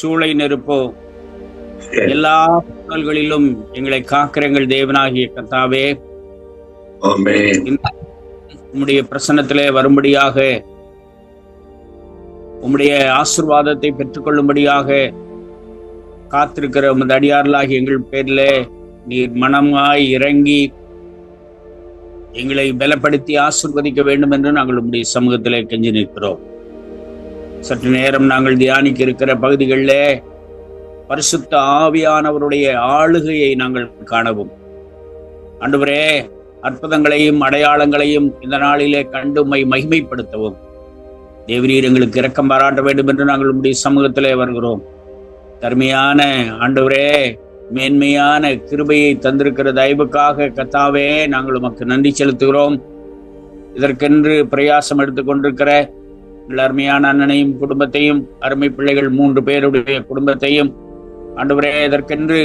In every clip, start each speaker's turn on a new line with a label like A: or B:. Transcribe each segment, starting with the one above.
A: சூளை நெருப்போ? எல்லா சூழல்களிலும் எங்களை காக்கிற எங்கள் தேவனாகிய
B: Amen.
A: உம்முடைய பிரசன்னத்திலே வரும்படியாக உம்முடைய ஆசிர்வாதத்தை பெற்றுக்கொள்ளும்படியாக காத்திருக்கிற உமது அடியார்களாகி எங்கள் பேரிலே நீர் மனமாய் இறங்கி எங்களை பலப்படுத்தி ஆசிர்வதிக்க வேண்டும் என்று நாங்கள் உம்முடைய சமூகத்திலே கெஞ்சி நிற்கிறோம். சற்று நேரம் நாங்கள் தியானிக்க இருக்கிற பகுதிகளிலே பரிசுத்த ஆவியானவருடைய ஆளுகையை நாங்கள் காணவும். அன்றுவரே அற்புதங்களையும் அடையாளங்களையும் இந்த நாளிலே கண்டு உம்மை மகிமைப்படுத்தவும். தேவரீர் எங்களுக்கு இரக்கம் பாராட்ட வேண்டும் என்று நாங்கள் உம்முடைய சமூகத்திலே வருகிறோம். தர்மையான ஆண்டவரே மேன்மையான கிருபையை தந்திருக்கிற தயவுக்காக கத்தாவே நாங்கள் உமக்கு நன்றி செலுத்துகிறோம். இதற்கென்று பிரயாசம் எடுத்துக்கொண்டிருக்கிற அருமையான அண்ணனையும் குடும்பத்தையும் அருமை பிள்ளைகள் மூன்று பேருடைய குடும்பத்தையும் ஆண்டவரே இதற்கென்று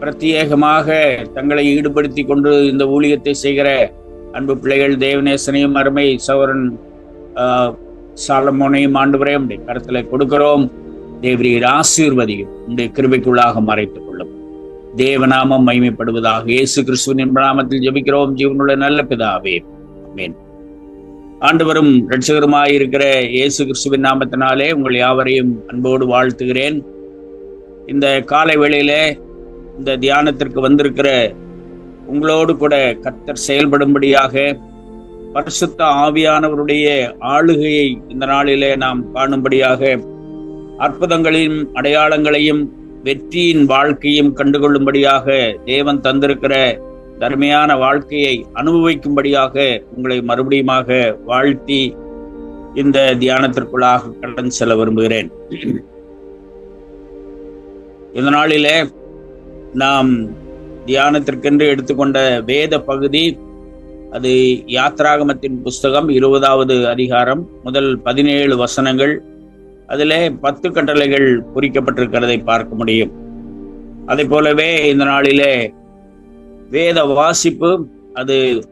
A: பிரத்யேகமாக தங்களை ஈடுபடுத்தி கொண்டு இந்த ஊழியத்தை செய்கிற அன்பு பிள்ளைகள் தேவநேசனையும் அருமை சௌரன் சாலமோனையும் ஆண்டவரே உடைய கருத்தில் கொடுக்கிறோம். தேவரீர் ஆசீர்வதியும் உடைய கிருபைக்குள்ளாக மறைத்துக் கொள்ளும். தேவநாமம் மைமைப்படுவதாக இயேசு கிறிஸ்துவின் நாமத்தில் ஜெபிக்கிறோம். ஜீவனுள்ள நல்ல பிதாவே. மேன் ஆண்டவரும் ரட்சகருமாய் இருக்கிற இயேசு கிறிஸ்துவின் நாமத்தினாலே உங்கள் யாவரையும் அன்போடு வாழ்த்துகிறேன். இந்த காலை வேளையிலே இந்த தியானத்திற்கு வந்திருக்கிற உங்களோடு கூட கத்தர் செயல்படும்படியாக பரிசுத்த ஆவியானவருடைய ஆளுகையை இந்த நாளிலே நாம் காணும்படியாக அற்புதங்களையும் அடையாளங்களையும் வெற்றியின் வாழ்க்கையும் கண்டுகொள்ளும்படியாக தேவன் தந்திருக்கிற தர்மையான வாழ்க்கையை அனுபவிக்கும்படியாக உங்களை மறுபடியுமாக வாழ்த்தி இந்த தியானத்திற்குள்ளாக கடன் செல்ல விரும்புகிறேன். இந்த நாளிலே நாம் தியானத்திற்கென்று எடுத்துக்கொண்ட வேத பகுதி அது யாத்ராகமத்தின் புஸ்தகம் இருபதாவது அதிகாரம் முதல் பதினேழு வசனங்கள். அதிலே பத்து கட்டளைகள் குறிக்கப்பட்டிருக்கிறதை பார்க்க முடியும். அதை போலவே இந்த நாளிலே வேத வாசிப்பு அது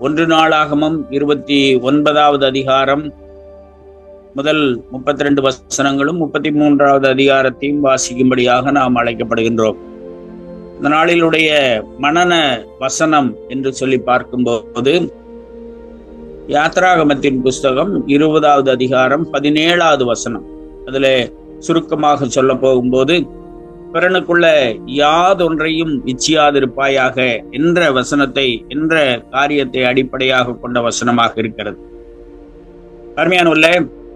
A: ஒன்று நாளாகமும் இருபத்தி ஒன்பதாவது அதிகாரம் முதல் முப்பத்தி ரெண்டு வசனங்களும் முப்பத்தி மூன்றாவது அதிகாரத்தையும் வாசிக்கும்படியாக நாம் அழைக்கப்படுகின்றோம். இந்த நாளிலுடைய மனன வசனம் என்று சொல்லி பார்க்கும்போது யாத்ராகமத்தின் புஸ்தகம் இருபதாவது அதிகாரம் பதினேழாவது வசனம். அதில் சுருக்கமாக சொல்ல போகும்போது பிறனுக்குள்ள யாதொன்றையும் இச்சியாதிருப்பாயாக என்ற வசனத்தை என்ற காரியத்தை அடிப்படையாக கொண்ட வசனமாக இருக்கிறது. அருமையானுள்ள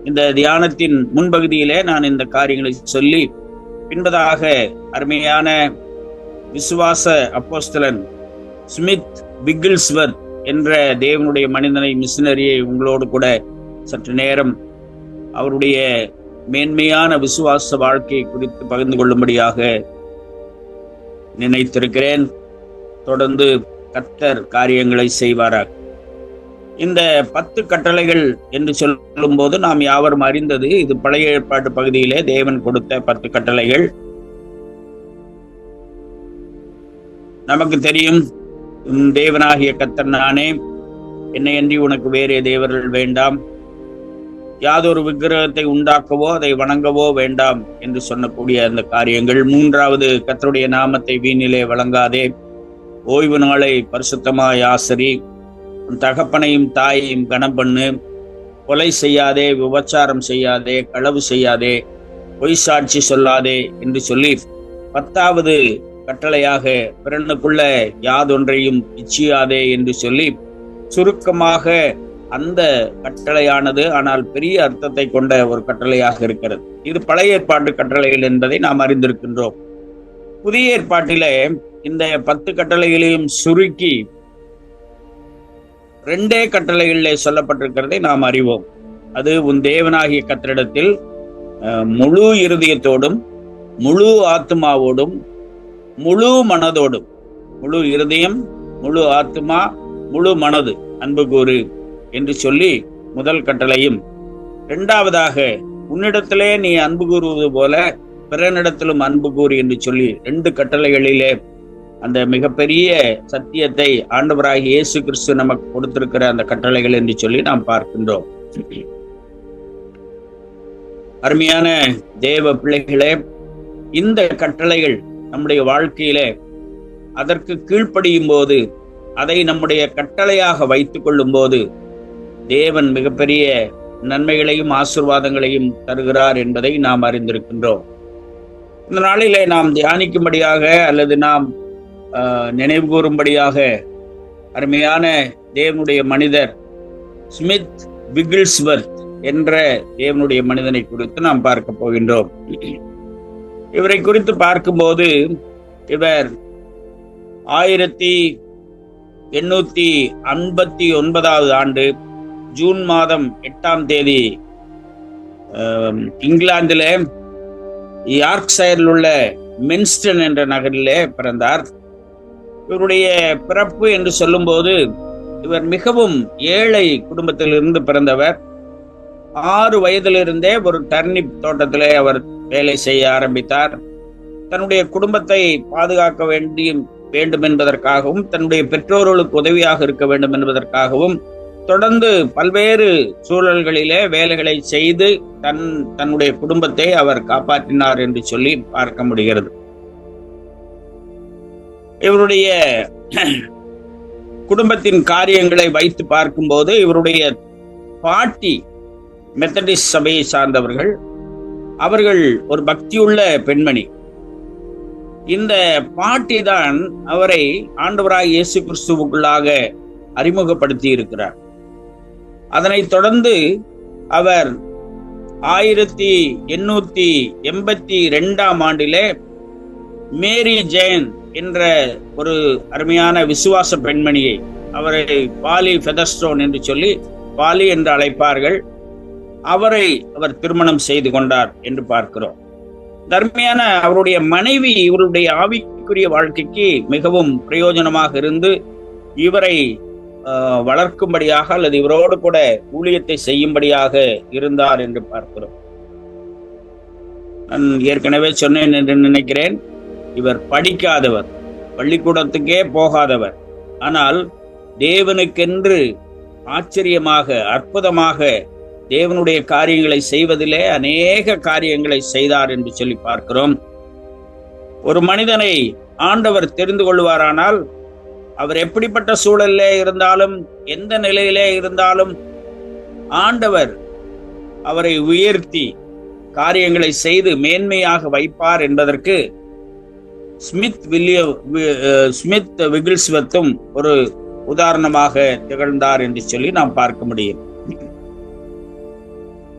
A: இந்த தியானத்தின் முன்பகுதியிலே நான் இந்த காரியங்களை சொல்லி பின்பதாக அருமையான விசுவாச அப்போஸ்தலன் ஸ்மித் விகில்ஸ்வர் என்ற தேவனுடைய மனிதனை மிஷினரியை உங்களோடு கூட சற்று நேரம் அவருடைய மேன்மையான விசுவாச வாழ்க்கை குறித்து பகிர்ந்து கொள்ளும்படியாக நினைத்திருக்கிறேன். தொடர்ந்து கத்தர் காரியங்களை செய்வாராக. இந்த பத்து கட்டளைகள் என்று சொல்லும் போது நாம் யாவரும் அறிந்தது இது பழைய ஏற்பாட்டு பகுதியிலே தேவன் கொடுத்த பத்து கட்டளைகள். நமக்கு தெரியும் தேவனாகிய கத்தர் நானே. என்னை அன்றி உனக்கு வேறே தேவர்கள் வேண்டாம். யாதொரு விக்கிரகத்தை உண்டாக்கவோ அதை வணங்கவோ வேண்டாம் என்று சொன்னக்கூடிய அந்த காரியங்கள். மூன்றாவது கத்தருடைய நாமத்தை வீணிலே வழங்காதே. ஓய்வு நாளை பரிசுத்தமாய் ஆசரி. தகப்பனையும் தாயையும் கனம் பண்ணு. கொலை செய்யாதே விபச்சாரம் செய்யாதே களவு செய்யாதே பொய் சாட்சி சொல்லாதே என்று சொல்லி பத்தாவது கட்டளையாக பிறனுக்குள்ள யாதொன்றையும் இச்சியாதே என்று சொல்லி சுருக்கமாக அந்த கட்டளையானது ஆனால் பெரிய அர்த்தத்தை கொண்ட ஒரு கட்டளையாக இருக்கிறது. இது பழைய ஏற்பாட்டு கட்டளைகள் என்பதை நாம் அறிந்திருக்கின்றோம். புதிய ஏற்பாட்டிலே இந்த பத்து கட்டளைகளையும் சுருக்கி ரெண்டே கட்டளைகளிலே சொல்லப்பட்டிருக்கிறதை நாம் அறிவோம். அது உன் தேவனாகிய கத்திரிடத்தில் முழு இருதயத்தோடும் முழு ஆத்மாவோடும் முழு மனதோடும் முழு இருதயம் முழு ஆத்மா முழு மனது அன்பு கூறு என்று சொல்லி முதல் கட்டளையும். இரண்டாவதாக உன்னிடத்திலே நீ அன்பு கூறுவது போல பிறனிடத்திலும் அன்பு கூறு என்று சொல்லி ரெண்டு கட்டளைகளிலே அந்த மிகப்பெரிய சத்தியத்தை ஆண்டவராகி இயேசு கிறிஸ்து நமக்கு கொடுத்திருக்கிற அந்த கட்டளைகள் என்று சொல்லி நாம் பார்க்கின்றோம். அருமையான தேவ பிள்ளைகளே இந்த கட்டளைகள் நம்முடைய வாழ்க்கையிலே அதற்கு கீழ்ப்படியும் போது அதை நம்முடைய கட்டளையாக வைத்துக் கொள்ளும் போது தேவன் மிகப்பெரிய நன்மைகளையும் ஆசிர்வாதங்களையும் தருகிறார் என்பதை நாம் அறிந்திருக்கின்றோம். இந்த நாளிலே நாம் தியானிக்கும்படியாக அல்லது நாம் நினைவுகூரும்படியாக நினைவு கூறும்படியாக அருமையான தேவனுடைய மனிதர் ஸ்மித் விகில்ஸ்வர்த் என்ற தேவனுடைய மனிதனை குறித்து நாம் பார்க்க போகின்றோம். இவரை குறித்து பார்க்கும்போது இவர் ஆயிரத்தி எண்ணூத்தி ஐம்பத்தி ஒன்பதாவது ஆண்டு ஜூன் மாதம் எட்டாம் தேதி இங்கிலாந்தில் இங்கிலாந்திலே உள்ள மென்ஸ்டன் என்ற நகரிலே பிறந்தார். இவருடைய பிறப்பு என்று சொல்லும்போது இவர் மிகவும் ஏழை குடும்பத்திலிருந்து பிறந்தவர். ஆறு வயதிலிருந்தே ஒரு டர்னிப் தோட்டத்திலே அவர் வேலை செய்ய ஆரம்பித்தார். தன்னுடைய குடும்பத்தை பாதுகாக்க வேண்டிய வேண்டும் என்பதற்காகவும் தன்னுடைய பெற்றோர்களுக்கு உதவியாக இருக்க வேண்டும் என்பதற்காகவும் தொடர்ந்து பல்வேறு சூழல்களிலே வேலைகளை செய்து தன் தன்னுடைய குடும்பத்தை அவர் காப்பாற்றினார் என்று சொல்லி பார்க்க முடிகிறது. இவருடைய குடும்பத்தின் காரியங்களை வைத்து பார்க்கும்போது இவருடைய பாட்டி மெத்தடிஸ்ட் சபையை சார்ந்தவர்கள் அவர்கள் ஒரு பக்தியுள்ள பெண்மணி. இந்த பாட்டி தான் அவரை ஆண்டவராக இயேசு கிறிஸ்துவுக்குள்ளாக அறிமுகப்படுத்தி இருக்கிறார் அதனைத் தொடர்ந்து அவர் ஆயிரத்தி எண்ணூத்தி எண்பத்தி ரெண்டாம் ஆண்டிலே மேரி ஜெயன் என்ற ஒரு அருமையான விசுவாச பெண்மணியை அவரை பாலி ஃபெதர்ஸ்டோன் என்று சொல்லி பாலி என்று அழைப்பார்கள். அவரை அவர் திருமணம் செய்து கொண்டார் என்று பார்க்கிறோம். தர்மையான அவருடைய மனைவி இவருடைய ஆவிக்குரிய வாழ்க்கைக்கு மிகவும் பிரயோஜனமாக இருந்து இவரை வளர்க்கும்படியாக அல்லது இவரோடு கூட ஊழியத்தை செய்யும்படியாக இருந்தார் என்று பார்க்கிறோம். நான் ஏற்கனவே சொன்னேன் என்று நினைக்கிறேன். இவர் படிக்காதவர் பள்ளிக்கூடத்துக்கே போகாதவர். ஆனால் தேவனுக்கென்று ஆச்சரியமாக அற்புதமாக தேவனுடைய காரியங்களை செய்வதிலே அநேக காரியங்களை செய்தார் என்று சொல்லி பார்க்கிறோம். ஒரு மனிதனை ஆண்டவர் தெரிந்து கொள்வாரானால் அவர் எப்படிப்பட்ட சூழலிலே இருந்தாலும் எந்த நிலையிலே இருந்தாலும் ஆண்டவர் அவரை உயர்த்தி காரியங்களை செய்து மேன்மையாக வைப்பார் என்பதற்கு ஸ்மித் வில்லிய வி- ஸ்மித் விகில்ஸ்வத்தும் ஒரு உதாரணமாக திகழ்ந்தார் என்று சொல்லி நாம் பார்க்க முடியும்.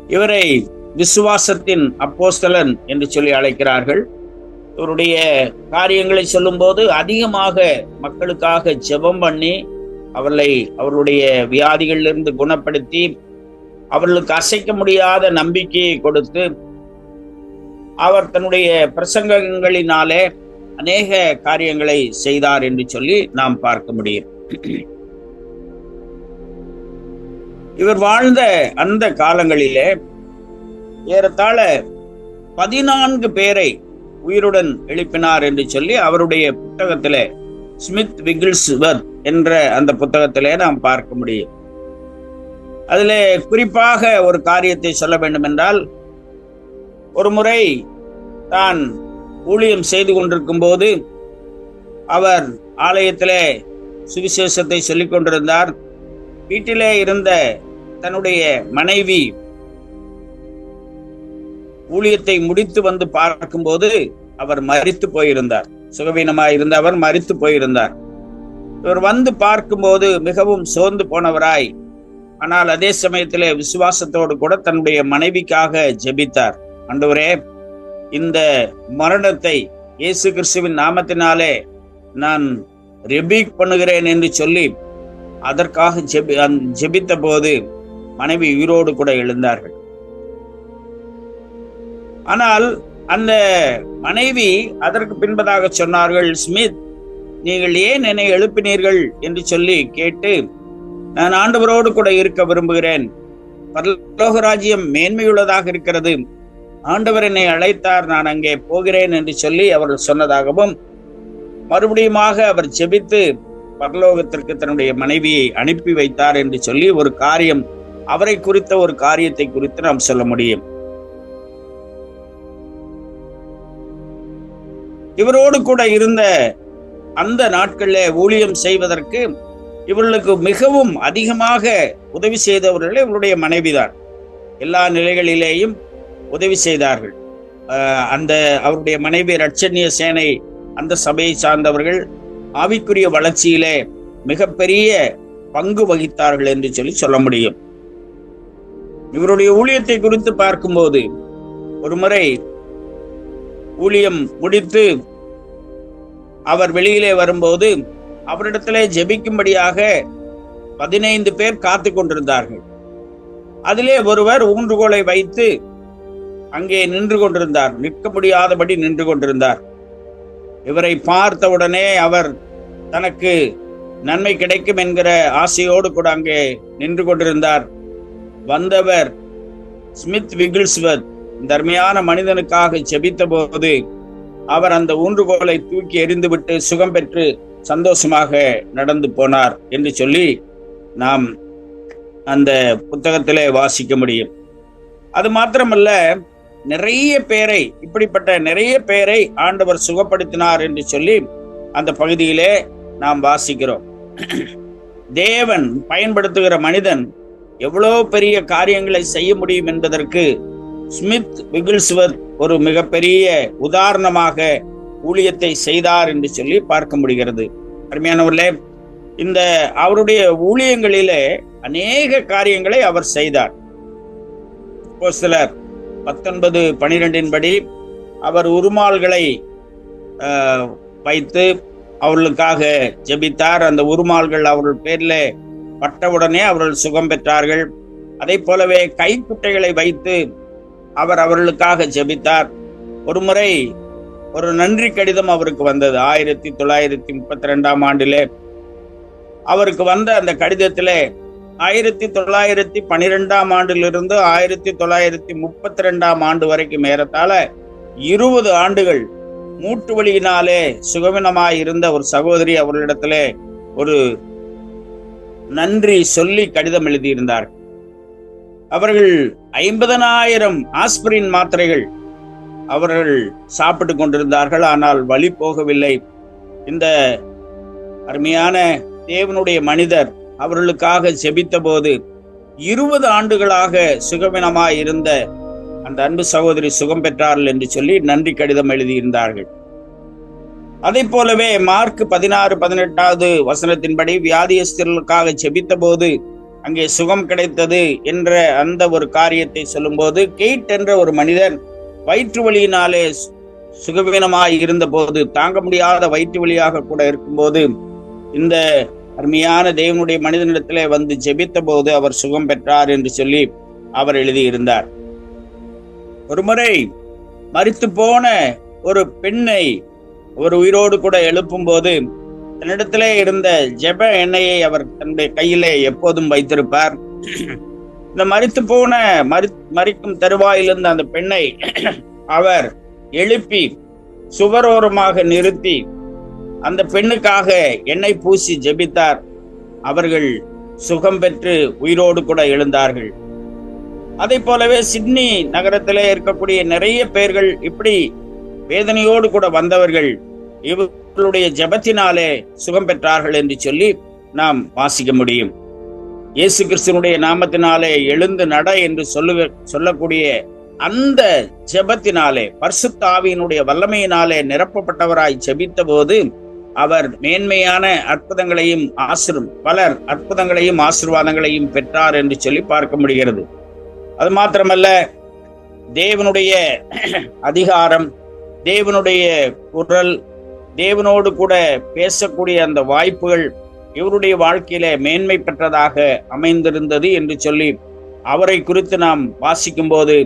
A: இவரை விசுவாசத்தின் அப்போஸ்தலன் என்று சொல்லி அழைக்கிறார்கள். இவருடைய காரியங்களை சொல்லும்போது அதிகமாக மக்களுக்காக ஜெபம் பண்ணி அவர்களை அவர்களுடைய வியாதிகளிலிருந்து குணப்படுத்தி அவர்களுக்கு அசைக்க முடியாத நம்பிக்கையை கொடுத்து அவர் தன்னுடைய பிரசங்கங்களினாலே அநேக காரியங்களை செய்தார் என்று சொல்லி நாம் பார்க்க முடியும். இவர் வாழ்ந்த அந்த காலங்களிலே ஏறத்தாழ பதினான்கு பேரை உயிருடன் எழுப்பினார் என்று சொல்லி அவருடைய புத்தகத்திலே ஸ்மித் விகில்ஸ்வர்த் என்ற அந்த புத்தகத்திலே நாம் பார்க்க முடியும். அதில் குறிப்பாக ஒரு காரியத்தை சொல்ல வேண்டும் என்றால் ஒரு முறை தான் ஊழியம் செய்து கொண்டிருக்கும் போது அவர் ஆலயத்திலே சுவிசேஷத்தை சொல்லிக் கொண்டிருந்தார். வீட்டிலே இருந்த தன்னுடைய மனைவி ஊழியத்தை முடித்து வந்து பார்க்கும்போது அவர் மறித்து போயிருந்தார். சுகவீனமாய் இருந்த அவர் மறித்து போயிருந்தார். இவர் வந்து பார்க்கும்போது மிகவும் சோர்ந்து போனவராய் ஆனால் அதே சமயத்தில் விசுவாசத்தோடு கூட தன்னுடைய மனைவிக்காக ஜெபித்தார். ஆண்டவரே இந்த மரணத்தை இயேசு கிறிஸ்துவின் நாமத்தினாலே நான் ரெபீக் பண்ணுகிறேன் என்று சொல்லி அதற்காக ஜெபி ஜெபித்த போது மனைவி உயிரோடு கூட எழுந்தார்கள். ஆனால் அந்த மனைவி அதற்கு பின்பதாக சொன்னார்கள் ஸ்மித் நீங்கள் ஏன் என்னை எழுப்பினீர்கள்? என்று சொல்லி கேட்டு நான் ஆண்டவரோடு கூட இருக்க விரும்புகிறேன். பரலோக ராஜ்யம் மேன்மையுள்ளதாக இருக்கிறது. ஆண்டவர் என்னை அழைத்தார் நான் அங்கே போகிறேன் என்று சொல்லி அவர்கள் சொன்னதாகவும் மறுபடியுமாக அவர் ஜெபித்து பரலோகத்திற்கு தன்னுடைய மனைவியை அனுப்பி வைத்தார் என்று சொல்லி ஒரு காரியம் அவரை குறித்த ஒரு காரியத்தை குறித்து நாம் சொல்ல முடியும். இவரோடு கூட இருந்த அந்த நாட்களில் ஊழியம் செய்வதற்கு இவர்களுக்கு மிகவும் அதிகமாக உதவி செய்தவர்கள் இவருடைய மனைவிதான். எல்லா நிலைகளிலேயும் உதவி செய்தார்கள். அந்த அவருடைய மனைவி ரட்சண்ய சேனை அந்த சபையை சார்ந்தவர்கள் ஆவிக்குரிய வளர்ச்சியிலே மிகப்பெரிய பங்கு வகித்தார்கள் என்று சொல்லி சொல்ல முடியும். இவருடைய ஊழியத்தை குறித்து பார்க்கும்போது ஒரு முறை ஊழியம் முடித்து அவர் வெளியிலே வரும்போது அவரிடத்திலே ஜெபிக்கும்படியாக பதினைந்து பேர் காத்து கொண்டிருந்தார்கள். அதிலே ஒருவர் ஊன்றுகோலை வைத்து அங்கே நின்று கொண்டிருந்தார். நிற்க முடியாதபடி நின்று கொண்டிருந்தார். இவரை பார்த்தவுடனே அவர் தனக்கு நன்மை கிடைக்கும் என்கிற ஆசையோடு கூட அங்கே நின்று கொண்டிருந்தார். வந்தவர் ஸ்மித் விகில்ஸ்வத் இந்த அருமையான மனிதனுக்காக ஜெபித்த போது அவர் அந்த ஊன்றுகோலை தூக்கி எறிந்துவிட்டு சுகம் பெற்று சந்தோஷமாக நடந்து போனார் என்று சொல்லி நாம் அந்த புத்தகத்திலே வாசிக்க முடியும். அது மாத்திரமல்ல நிறைய பேரை இப்படிப்பட்ட நிறைய பேரை ஆண்டவர் சுகப்படுத்தினார் என்று சொல்லி அந்த பகுதியிலே நாம் வாசிக்கிறோம். தேவன் பயன்படுத்துகிற மனிதன் எவ்வளோ பெரிய காரியங்களை செய்ய முடியும் என்பதற்கு ஸ்மித் விகில்ஸ்வர் ஒரு மிகப்பெரிய உதாரணமாக ஊழியத்தை செய்தார் என்று சொல்லி பார்க்க முடிகிறது. அருமையானவர்களே இந்த அவருடைய ஊழியங்களிலே அநேக காரியங்களை அவர் செய்தார். இப்போ சிலர் பத்தொன்பது பனிரெண்டின் படி அவர் உருமால்களை வைத்து அவர்களுக்காக ஜெபித்தார். அந்த உருமால்கள் அவர்கள் பேரில் பட்டவுடனே அவர்கள் சுகம் பெற்றார்கள். அதே போலவே கைக்குட்டைகளை வைத்து அவர் அவர்களுக்காக ஜெபித்தார். ஒரு முறை ஒரு நன்றி கடிதம் அவருக்கு வந்தது. ஆயிரத்தி தொள்ளாயிரத்தி முப்பத்தி ரெண்டாம் ஆண்டிலே. அவருக்கு வந்த அந்த கடிதத்திலே ஆயிரத்தி தொள்ளாயிரத்தி பனிரெண்டாம் ஆண்டிலிருந்து ஆயிரத்தி தொள்ளாயிரத்தி முப்பத்தி ரெண்டாம் ஆண்டு வரைக்கும் ஏறத்தாழ இருபது ஆண்டுகள் மூட்டு வலியினாலே சுகவினமாய் இருந்த ஒரு சகோதரி அவர்களிடத்திலே ஒரு நன்றி சொல்லி கடிதம் எழுதியிருந்தார். அவர்கள் ஐம்பதனாயிரம் ஆஸ்பிரின் மாத்திரைகள் அவர்கள் சாப்பிட்டு கொண்டிருந்தார்கள். ஆனால் வழி போகவில்லை. இந்த அருமையான தேவனுடைய மனிதர் அவர்களுக்காக செபித்த போது இருபது ஆண்டுகளாக சுகவினமாய் இருந்த அந்த அன்பு சகோதரி சுகம் பெற்றார்கள் என்று சொல்லி நன்றி கடிதம் எழுதியிருந்தார்கள். அதை போலவே மார்க் பதினாறு பதினெட்டாவது வசனத்தின்படி வியாதியஸ்தர்களுக்காக செபித்த போது அங்கே சுகம் கிடைத்தது என்ற அந்த ஒரு காரியத்தை சொல்லும்போது கெய்ட் என்ற ஒரு மனிதன் வயிற்று வலியினாலே சு- சுகவீனமாய் இருந்த போது தாங்க முடியாத வயிற்று வழியாக கூட இருக்கும்போது இந்த அருமையான தேவனுடைய மனிதனிடத்திலே வந்து ஜெபித்த போது அவர் சுகம் பெற்றார் என்று சொல்லி அவர் எழுதியிருந்தார். ஒருமுறை மறித்து போன ஒரு பெண்ணை ஒரு உயிரோடு கூட எழுப்பும் போது தன்னிடத்திலே இருந்த ஜெப எண்ணெயை அவர் தன்னுடைய கையிலே எப்போதும் வைத்திருப்பார். இந்த மறித்து போன மறி மறிக்கும் தருவாயிலிருந்த அந்த பெண்ணை அவர் எழுப்பி சுவரோரமாக நிறுத்தி அந்த பெண்ணுக்காக எண்ணெய் பூசி ஜெபித்தார். அவர்கள் சுகம் பெற்று உயிரோடு கூட எழுந்தார்கள். அதை போலவே சிட்னி நகரத்திலே இருக்கக்கூடிய நிறைய பேர்கள் இப்படி வேதனையோடு கூட வந்தவர்கள். இவர்களுடைய ஜபத்தினாலே சுகம் பெற்றார்கள் என்று சொல்லி நாம் வாசிக்க முடியும். இயேசு கிறிஸ்தனுடைய நாமத்தினாலே எழுந்து நட என்று சொல்லுவ சொல்லக்கூடிய அந்த ஜெபத்தினாலே பர்சுத்தாவியினுடைய வல்லமையினாலே நிரப்பப்பட்டவராய் ஜெபித்த போது அவர் மேன்மையான அற்புதங்களையும் ஆசிரும் பலர் அற்புதங்களையும் ஆசிர்வாதங்களையும் பெற்றார் என்று சொல்லி பார்க்க முடிகிறது. அது மாத்திரமல்ல தேவனுடைய அதிகாரம் தேவனுடைய குரல் தேவனோடு கூட பேசக்கூடிய அந்த வாய்ப்புகள் இவருடைய வாழ்க்கையில மேன்மை பெற்றதாக அமைந்திருந்தது என்று சொல்லி அவரை குறித்து நாம் வாசிக்கும் போது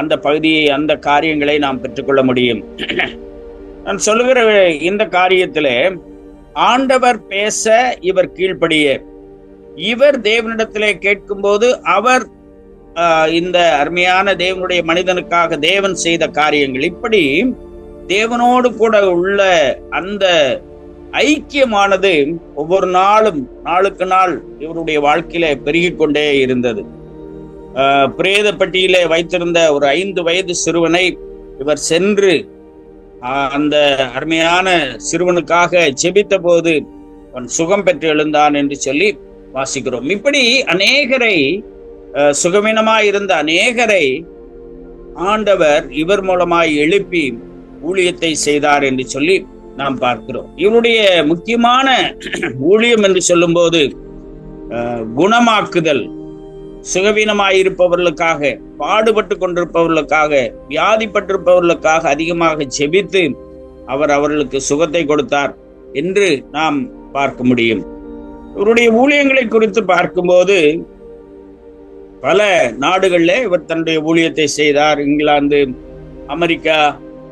A: அந்த பகுதியை அந்த காரியங்களை நாம் பெற்றுக்கொள்ள முடியும். நான் சொல்லுகிற இந்த காரியத்திலே ஆண்டவர் பேச இவர் கீழ்ப்படிய இவர் தேவனிடத்திலே கேட்கும்போது அவர் இந்த அருமையான தேவனுடைய மனிதனுக்காக தேவன் செய்த காரியங்கள். இப்படி தேவனோடு கூட உள்ள அந்த ஐக்கியமானது ஒவ்வொரு நாளும் நாளுக்கு நாள் இவருடைய வாழ்க்கையில பெருகிக்கொண்டே இருந்தது. பிரேத பெட்டியிலே வைத்திருந்த ஒரு ஐந்து வயது சிறுவனை இவர் சென்று அந்த அருமையான சிறுவனுக்காக செபித்த போது அவன் சுகம் பெற்று எழுந்தான் என்று சொல்லி வாசிக்கிறோம். இப்படி அநேகரை சுகமினமாய் சுகவீனமாய் இருந்த அநேகரை ஆண்டவர் இவர் மூலமாய் எழுப்பி ஊழியத்தை செய்தார் என்று சொல்லி நாம் பார்க்கிறோம். இவருடைய முக்கியமான ஊழியம் என்று சொல்லும்போது குணமாக்குதல். சுகவீனமாயிருப்பவர்களுக்காக பாடுபட்டு கொண்டிருப்பவர்களுக்காக வியாதிப்பட்டிருப்பவர்களுக்காக அதிகமாக ஜெபித்து அவர் அவர்களுக்கு சுகத்தை கொடுத்தார் என்று நாம் பார்க்க முடியும். இவருடைய ஊழியங்களை குறித்து பார்க்கும்போது பல நாடுகளில் இவர் தன்னுடைய ஊழியத்தை செய்தார். England America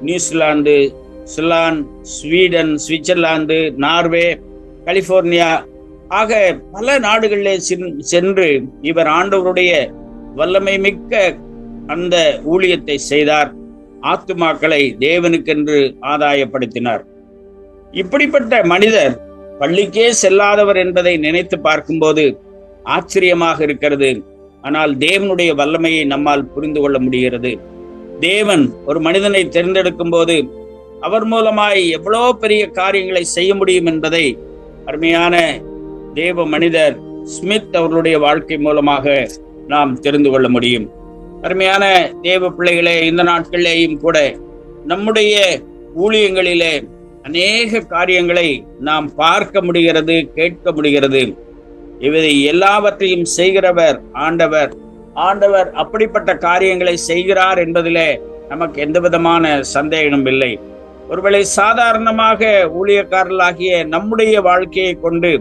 A: New Zealand Ceylon Sweden Switzerland Norway California ஆக பல நாடுகளிலே சென்- சென்று இவர் ஆண்டவருடைய வல்லமை மிக்க அந்த ஊழியத்தை செய்தார். ஆத்துமாக்களை தேவனுக்கென்று ஆதாயப்படுத்தினார். இப்படிப்பட்ட மனிதர் பள்ளிக்கே செல்லாதவர் என்பதை நினைத்து பார்க்கும்போது ஆச்சரியமாக இருக்கிறது. ஆனால் தேவனுடைய வல்லமையை நம்மால் புரிந்து கொள்ள முடிகிறது. தேவன் ஒரு மனிதனை தேர்ந்தெடுக்கும் போது அவர் மூலமாய் எவ்வளோ பெரிய காரியங்களை செய்ய முடியும் என்பதை அருமையான தேவ மனிதர் ஸ்மித் அவர்களுடைய வாழ்க்கை மூலமாக நாம் தெரிந்து கொள்ள முடியும். அருமையான தேவ பிள்ளைகளே இந்த நாட்களிலேயும் கூட நம்முடைய ஊழியங்களிலே அநேக காரியங்களை நாம் பார்க்க முடிகிறது கேட்க முடிகிறது. இவை எல்லாவற்றையும் செய்கிறவர் ஆண்டவர். ஆண்டவர் அப்படிப்பட்ட காரியங்களை செய்கிறார் என்பதிலே நமக்கு எந்த விதமான சந்தேகமும் இல்லை. ஒருவேளை சாதாரணமாக ஊழியக்காரர்களாகிய நம்முடைய வாழ்க்கையை கொண்டு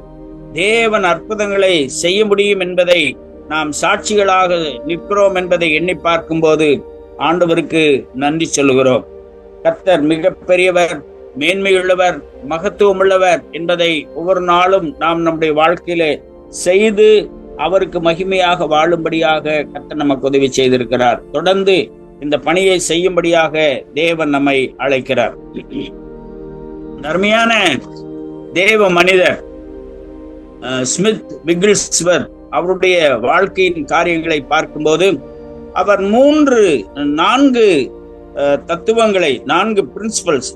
A: தேவன் அற்புதங்களை செய்ய முடியும் என்பதை நாம் சாட்சிகளாக நிற்கிறோம் என்பதை எண்ணி பார்க்கும்போது ஆண்டவருக்கு நன்றி சொல்லுகிறோம். கர்த்தர் மிக பெரியவர் மேன்மையுள்ளவர் மகத்துவமுள்ளவர் என்பதை ஒவ்வொரு நாளும் நாம் நம்முடைய வாழ்க்கையிலே செய்து அவருக்கு மகிமையாக வாழும்படியாக கத்த நமக்கு உதவி செய்திருக்கிறார். தொடர்ந்து இந்த பணியை செய்யும்படியாக தேவன் நம்மை அழைக்கிறார். தர்மையான தேவ மனிதர் ஸ்மித் விக்ரிஸ்வர் அவருடைய வாழ்க்கையின் காரியங்களை பார்க்கும்போது அவர் மூன்று நான்கு தத்துவங்களை நான்கு பிரின்சிபல்ஸ்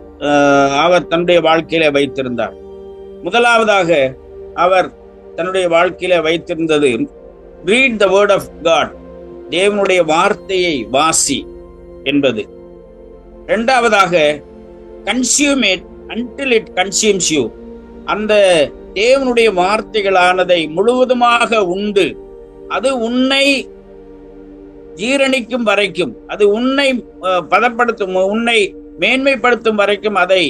A: அவர் தன்னுடைய வாழ்க்கையில வைத்திருந்தார். முதலாவதாக அவர் தன்னுடைய வாழ்க்கையில வைத்திருந்தது. Read the word of God தேவனுடைய வார்த்தையை வாசி என்பது. இரண்டாவதாக consume it until it consumes you அந்த தேவனுடைய வார்த்தைகளானதை முழுவதுமாக உண்டு. அது உன்னை ஜீரணிக்கும் வரைக்கும் அது உன்னை பதப்படுத்தும் உன்னை மேன்மைப்படுத்தும் வரைக்கும் அதை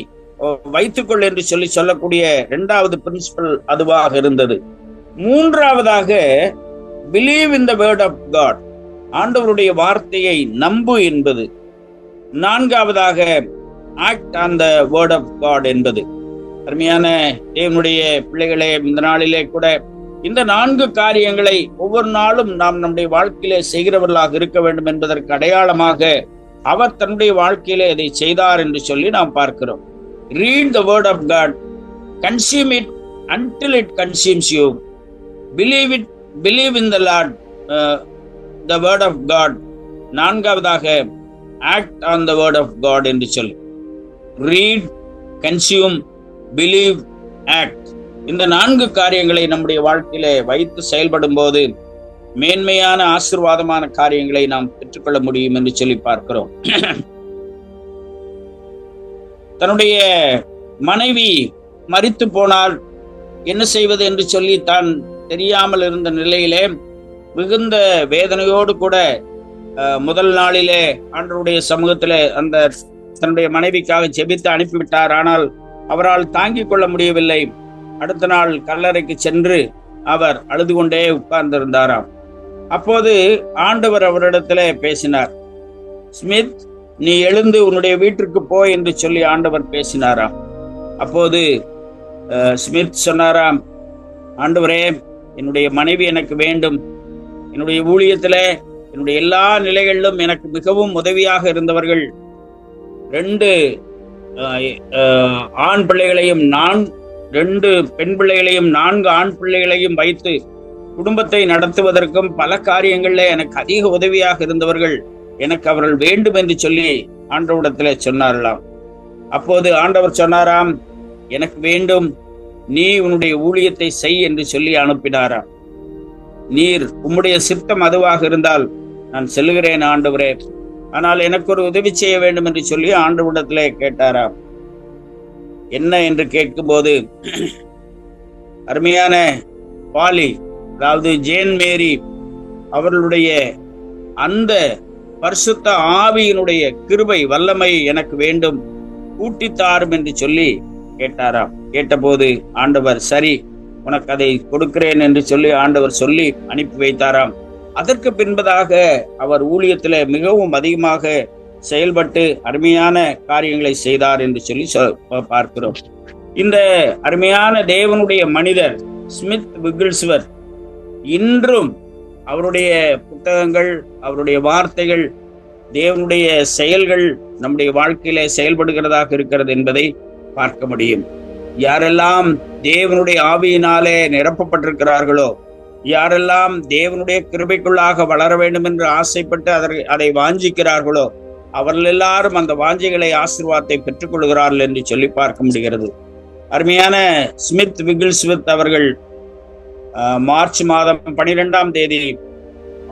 A: வைத்துக்கொள் என்று சொல்லி சொல்லக்கூடிய இரண்டாவது பிரின்சிபல் அதுவாக இருந்தது. மூன்றாவதாக believe in the word of God ஆண்டவருடைய வார்த்தையை நம்பு என்பது. நான்காவதாக act on the word of God என்பது. அருமையான தேவனுடைய பிள்ளைகளே இந்த நாளிலே கூட இந்த நான்கு காரியங்களை ஒவ்வொரு நாளும் நாம் நம்முடைய வாழ்க்கையிலே செய்கிறவர்களாக இருக்க வேண்டும் என்பதற்கு அடையாளமாக அவர் தன்னுடைய வாழ்க்கையிலே இதை செய்தார் என்று சொல்லி நாம் பார்க்கிறோம். Read the word of God consume it until it consumes you believe it believe in the Lord the word of God நான்காவதாக act on the word of God என்று சொல்லி. ரீட் கன்சியூம் பிலீவ் ஆக்ட் இந்த நான்கு காரியங்களை நம்முடைய வாழ்க்கையில வைத்து செயல்படும் போது மேன்மையான ஆசிர்வாதமான காரியங்களை நாம் பெற்றுக்கொள்ள முடியும் என்று சொல்லி பார்க்கிறோம். தன்னுடைய மனைவி மறித்து போனால் என்ன செய்வது என்று சொல்லி தான் தெரியாமல் இருந்த நிலையிலே மிகுந்த வேதனையோடு கூட முதல் நாளிலே ஆண்டவருடைய சமூகத்திலே அந்த தன்னுடைய மனைவிக்காக ஜெபித்து அனுப்பிவிட்டார். ஆனால் அவரால் தாங்கிக் கொள்ள முடியவில்லை. அடுத்த நாள் கல்லறைக்கு சென்று அவர் அழுது கொண்டே உட்கார்ந்திருந்தாராம். அப்போது ஆண்டவர் அவரிடத்துல பேசினார் ஸ்மித் நீ எழுந்து உன்னுடைய வீட்டிற்கு போ என்று சொல்லி ஆண்டவர் பேசினாராம். அப்போது ஸ்மித் சொன்னாராம் ஆண்டவரே என்னுடைய மனைவி எனக்கு வேண்டும். என்னுடைய ஊழியத்துல என்னுடைய எல்லா நிலைகளிலும் எனக்கு மிகவும் உதவியாக இருந்தவர்கள். ரெண்டு ஆண் பிள்ளைகளையும் நான் ரெண்டு பெண் பிள்ளைகளையும் நான்கு ஆண் பிள்ளைகளையும் வைத்து குடும்பத்தை நடத்துவதற்கும் பல காரியங்கள்ல எனக்கு அதிக உதவியாக இருந்தவர்கள் எனக்கு அவர்கள் வேண்டும் என்று சொல்லி ஆண்டவரிடத்துல சொன்னார்களாம். அப்போது ஆண்டவர் சொன்னாராம் எனக்கு வேண்டும் நீ உன்னுடைய ஊழியத்தை செய் என்று சொல்லி அனுப்பினாராம். நீர் உம்முடைய சித்தம் அதுவாக இருந்தால் நான் செல்கிறேன் ஆண்டவரே. ஆனால் எனக்கு ஒரு உதவி செய்ய வேண்டும் என்று சொல்லி ஆண்டவரிடத்திலே கேட்டாராம். என்ன என்று கேட்கும்போது அருமையான பாலி அதாவது ஜேன் மேரி அவர்களுடைய அந்த பரிசுத்த ஆவியினுடைய கிருபை வல்லமை எனக்கு வேண்டும் கூட்டித்தாரும் என்று சொல்லி கேட்டாராம். கேட்டபோது ஆண்டவர் சரி உனக்கு அதை கொடுக்கிறேன் என்று சொல்லி ஆண்டவர் சொல்லி அனுப்பி வைத்தாராம். அதற்கு பின்பதாக அவர் ஊழியத்தில் மிகவும் அதிகமாக செயல்பட்டு அருமையான காரியங்களை செய்தார் என்று சொல்லி சொ- பார்க்கிறோம். இந்த அருமையான தேவனுடைய மனிதர் ஸ்மித் விகில்ஸ்வர் இன்றும் அவருடைய புத்தகங்கள் அவருடைய வார்த்தைகள் தேவனுடைய செயல்கள் நம்முடைய வாழ்க்கையில செயல்படுகிறதாக இருக்கிறது என்பதை பார்க்க முடியும். யாரெல்லாம் தேவனுடைய ஆவியினாலே நிரப்பப்பட்டிருக்கிறார்களோ யாரெல்லாம் தேவனுடைய கிருபைக்குள்ளாக வளர வேண்டும் என்று ஆசைப்பட்டு அதை அதை வாஞ்சிக்கிறார்களோ அவர்கள் எல்லாரும் அந்த வாஞ்சிகளை ஆசீர்வாதத்தை பெற்றுக்கொள்கிறார்கள் என்று சொல்லி பார்க்க முடிகிறது. அருமையான ஸ்மித் விகில்ஸ்மித் அவர்கள் மார்ச் மாதம் பனிரெண்டாம் தேதி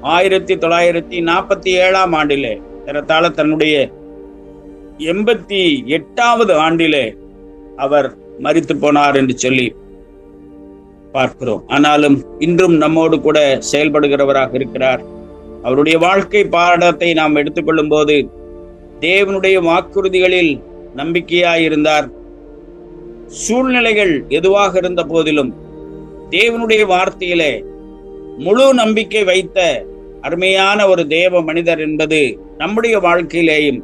A: ஆயிரத்தி தொள்ளாயிரத்தி நாற்பத்தி ஏழாம் ஆண்டிலே ஏறத்தாழ தன்னுடைய எண்பத்தி எட்டாவது ஆண்டிலே அவர் மறித்து போனார் என்று சொல்லி பார்க்கிறோம். ஆனாலும் இன்றும் நம்மோடு கூட செயல்படுகிறவராக இருக்கிறார். அவருடைய வாழ்க்கை பாடத்தை நாம் எடுத்துக்கொள்ளும் போது தேவனுடைய வாக்குறுதிகளில் நம்பிக்கையாயிருந்தார் சூழ்நிலைகள் எதுவாக இருந்த போதிலும் தேவனுடைய வார்த்தையிலே முழு நம்பிக்கை வைத்த அருமையான ஒரு தேவ மனிதர் என்பது நம்முடைய வாழ்க்கையிலேயும்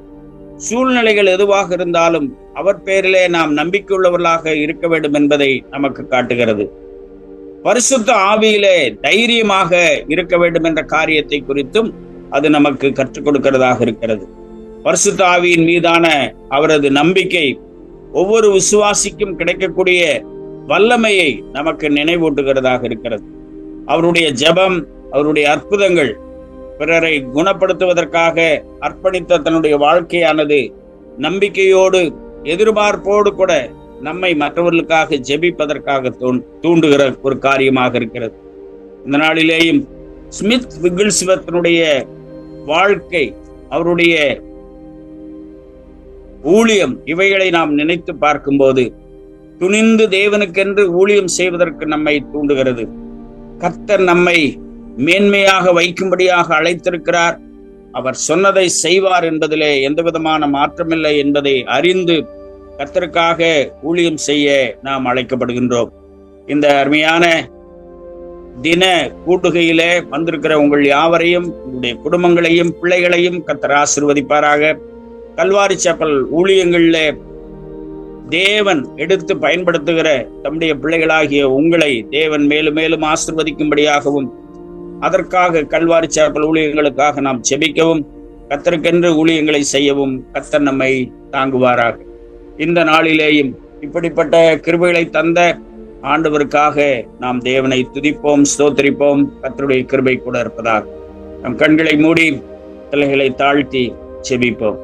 A: சூழ்நிலைகள் எதுவாக இருந்தாலும் அவர் பேரிலே நாம் நம்பிக்கையுள்ளவர்களாக இருக்க வேண்டும் என்பதை நமக்கு காட்டுகிறது. பரிசுத்த ஆவியிலே தைரியமாக இருக்க வேண்டும் என்ற காரியத்தை குறித்தும் அது நமக்கு கற்றுக் கொடுக்கிறதாக இருக்கிறது. பரிசுத்த ஆவியின் மீதான அவரது நம்பிக்கை ஒவ்வொரு விசுவாசிக்கும் கிடைக்கக்கூடிய வல்லமையை நமக்கு நினைவூட்டுகிறதாக இருக்கிறது. அவருடைய ஜெபம் அவருடைய அற்புதங்கள் பிறரை குணப்படுத்துவதற்காக அர்ப்பணித்த தன்னுடைய வாழ்க்கையானது நம்பிக்கையோடு எதிர்பார்ப்போடு கூட நம்மை மற்றவர்களுக்காக ஜெபிப்பதற்காக தூண்டுகிற ஒரு காரியமாக இருக்கிறது. இந்த நாளிலேயும் ஸ்மித் விகில்ஸ்வத்தினுடைய வாழ்க்கை அவருடைய ஊழியம் இவைகளை நாம் நினைத்து பார்க்கும்போது துணிந்து தேவனுக்கென்று ஊழியம் செய்வதற்கு நம்மை தூண்டுகிறது. கர்த்தர் நம்மை மேன்மையாக வைக்கும்படியாக அழைத்திருக்கிறார். அவர் சொன்னதை செய்வார் என்பதிலே எந்த விதமான மாற்றமில்லை என்பதை அறிந்து கத்தருக்காக ஊழியம் செய்ய நாம் அழைக்கப்படுகின்றோம். இந்த அருமையான தின கூட்டுகையிலே வந்திருக்கிற உங்கள் யாவரையும் உங்களுடைய குடும்பங்களையும் பிள்ளைகளையும் கத்தர் ஆசிர்வதிப்பாராக. கல்வாரி சப்பல் ஊழியங்களிலே தேவன் எடுத்து பயன்படுத்துகிற தம்முடைய பிள்ளைகளாகிய உங்களை தேவன் மேலும் மேலும் ஆசிர்வதிக்கும்படியாகவும் அதற்காக கல்வாரி சாப்பல் ஊழியர்களுக்காக நாம் செபிக்கவும் கத்தருக்கென்று ஊழியங்களை செய்யவும் கத்தர் நம்மை தாங்குவாராக. இந்த நாளிலேயும் இப்படிப்பட்ட கிருபைகளை தந்த ஆண்டவருக்காக நாம் தேவனை துதிப்போம் ஸ்தோத்திரிப்போம் கத்தருடைய கிருபை கூட இருப்பதாக. நம் கண்களை மூடி தலைகளை தாழ்த்தி செபிப்போம்.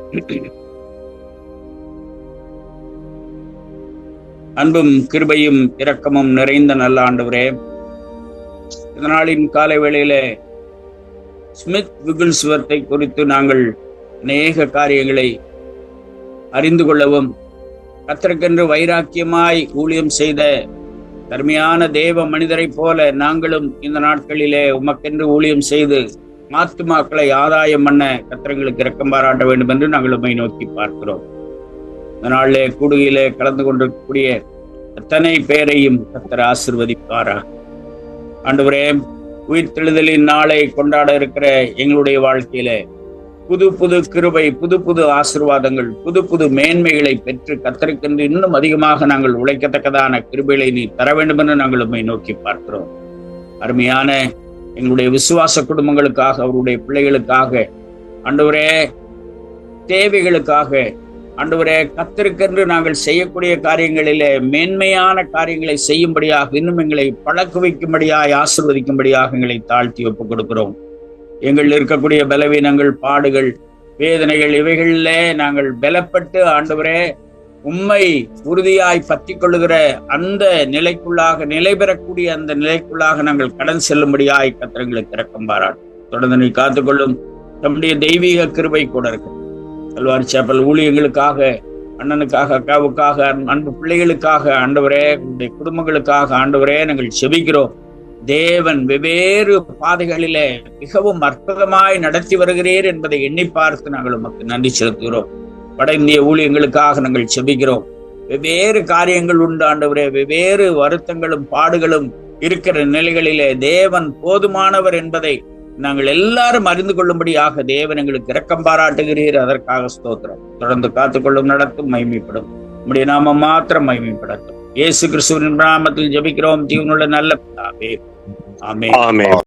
A: அன்பும் கிருபையும் இரக்கமும் நிறைந்த நல்ல ஆண்டவரே இந்த நாளின் காலை வேளையிலே ஸ்மித் விகில்ஸ்வர்த்தை குறித்து நாங்கள் அநேக காரியங்களை அறிந்து கொள்ளவும் கத்தருக்கென்று வைராக்கியமாய் ஊழியம் செய்த தர்மையான தேவ மனிதரைப் போல நாங்களும் இந்த நாட்களிலே உமக்கென்று ஊழியம் செய்து மாத்துமாக்களை ஆதாயம் பண்ண கத்திரங்களுக்கு இரக்கம் பாராட்ட வேண்டும் என்று நாங்கள் உண்மை நோக்கி பார்க்கிறோம். இந்த நாளிலே கூடுகையிலே கலந்து கொண்டிருக்கக்கூடிய அத்தனை பேரையும் கத்தர் ஆசிர்வதிப்பாரா ஆண்டவரே உயிர்த்தெழுதலின் நாளை கொண்டாட இருக்கிற எங்களுடைய வாழ்க்கையில புது புது கிருபை புது புது ஆசிர்வாதங்கள் புது புது மேன்மைகளை பெற்று கத்தரிக்கின்ற இன்னும் அதிகமாக நாங்கள் உழைக்கத்தக்கதான கிருபைகளை நீ தர வேண்டும் என்று நாங்கள் உண்மை நோக்கி பார்க்கிறோம். அருமையான எங்களுடைய விசுவாச குடும்பங்களுக்காக அவருடைய பிள்ளைகளுக்காக ஆண்டவரே தேவைகளுக்காக ஆண்டவரே கத்திருக்கென்று நாங்கள் செய்யக்கூடிய காரியங்களிலே மேன்மையான காரியங்களை செய்யும்படியாக இன்னும் எங்களை பழக்க வைக்கும்படியாய் ஆசிர்வதிக்கும்படியாக எங்களை தாழ்த்தி ஒப்புக் கொடுக்கிறோம் எங்கள் இருக்கக்கூடிய பலவீனங்கள் பாடுகள் வேதனைகள் இவைகளிலே நாங்கள் பலப்பட்டு ஆண்டவரே உண்மை உறுதியாய் பற்றி கொள்ளுகிற அந்த நிலைக்குள்ளாக நிலை பெறக்கூடிய அந்த நிலைக்குள்ளாக நாங்கள் கடன் செல்லும்படியாய் கத்திரங்களுக்கு திறக்கம் பாராட்டும். தொடர்ந்து நீ காத்துக்கொள்ளும் நம்முடைய தெய்வீக கிருபை கூட இருக்கு கல்வாரி சேப்பல் ஊழியங்களுக்காக அண்ணனுக்காக அக்காவுக்காக அன்பு- அன்பு பிள்ளைகளுக்காக ஆண்டவரே உங்களுடைய குடும்பங்களுக்காக ஆண்டவரே நாங்கள் செபிக்கிறோம். தேவன் வெவ்வேறு பாதைகளிலே மிகவும் அற்புதமாய் நடத்தி வருகிறீர் என்பதை எண்ணி பார்த்து நாங்கள் உமக்கு நன்றி செலுத்துகிறோம். வட இந்திய ஊழியங்களுக்காக நாங்கள் செபிக்கிறோம். வெவ்வேறு காரியங்கள் உண்டு ஆண்டவரே வெவ்வேறு வருத்தங்களும் பாடுகளும் இருக்கிற நிலைகளிலே தேவன் போதுமானவர் என்பதை நாங்கள் எல்லாரும் அறிந்து கொள்ளும்படியாக தேவன் எங்களுக்கு இரக்கம் பாராட்டுகிறீர். அதற்காக ஸ்தோத்திரம். தொடர்ந்து காத்துக்கொள்ளும் நடத்தும் மகிமைப்படும். நம்முடைய நாமம் மாத்திரம் மகிமைப்படட்டும். இயேசு கிறிஸ்துவின் நாமத்தில் ஜெபிக்கிறோம். ஜீவனுள்ள நல்ல பிதாவே. ஆமே
C: ஆமென்.